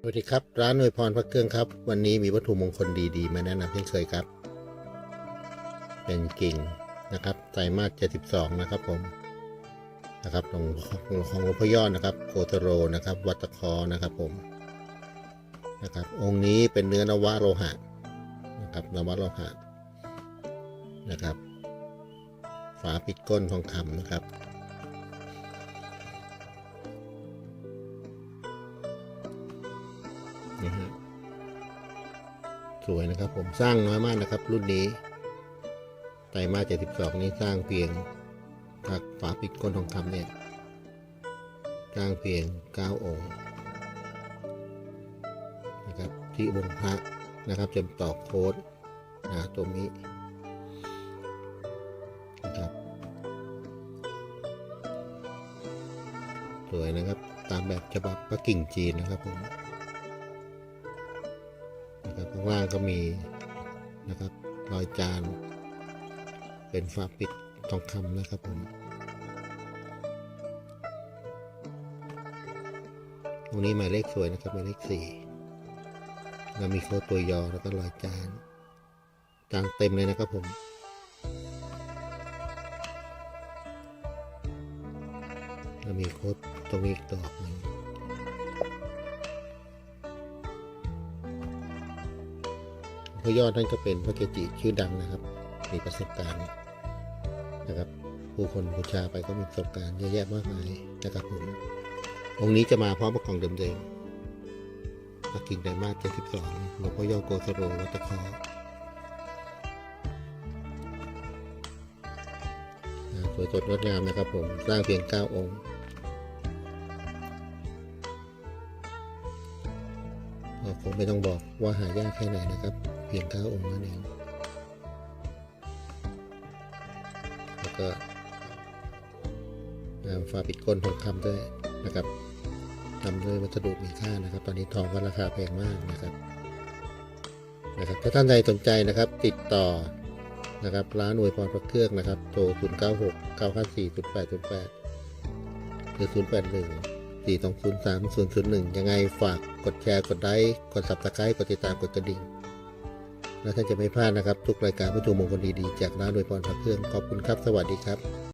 สวัสดีครับ ร้านอวยพรพระเครื่องครับ วันนี้มีวัตถุมงคลดีๆ มาแนะนำเช่นเคยครับ เป็นกิ่งนะครับไตรมาส 72 นะครับผม นะครับของของหลวงพ่อยอดนะครับโคตโรนะครับ วัตคอนะครับผมนะครับ องค์นี้เป็นเนื้อนวะโลหะนะครับนวะโลหะนะครับ ฝาปิดก้นทองคำนะครับนะฮะสวยนะครับผมสร้างน้อยมากนะครับ รุ่นนี้ไตรมาส72นี้สร้างเพียง ถักฝาปิดก้นทองคำเนี่ยสร้างเพียง9องค์นะครับที่วงพระนะครับจะต่อโค้ดนะตัวนี้นะครับสวยนะครับตามแบบฉบับพระกิ่งจีนนะครับผมนะครับข้างล่างก็มีนะครับรอยจานเป็นฝาปิด ทองคำนะครับผมตรงนี้หมายเลขสวยนะครับหมายเลขสี่แล้วมีโค้ดตัวยอแล้วก็รอยจานจานเต็มเลยนะครับผมแล้วมีโค้ดตรงนี้อีกดอกหนึ่งพระยอดนั่นก็เป็นพระเกจิชื่อดังนะครับ มีประสบการณ์ นะครับ ผู้คนบูชาไปก็มีประสบการณ์เยอะแยะมากมายนะครับผมองค์นี้จะมาพร้อมกับกล่องเดิมๆพระกิ่งไดมาส72หลวงพ่อย่อโกสโรวัตคอสวยสดงดงามนะครับผมสร้างเพียง 9 องค์ก็คงไม่ต้องบอกว่าหายากแค่ไหนนะครับ เพียงเก้าองค์นั่นเอง ก็งานฝาปิดก้นทองคำด้วยนะครับทำด้วยวัสดุมีค่านะครับ ตอนนี้ทองก็ราคาแพงมากนะครับนะครับถ้าท่านใดสนใจนะครับติดต่อนะครับร้านอวยพรพระเครื่องนะครับโทร 0 9 6 9 5 4 0 8 0 8 หรือ 0 8 1 4 2 0 3 0 0 1 ยังไงฝากกดแชร์ กดไลค์ กด subscribe กดติดตาม กดกระดิ่ง และท่านจะไม่พลาดนะครับ ทุกรายการวัตถุมงคลดีๆ จากร้านโดยพรพระเครื่องขอบคุณครับ สวัสดีครับ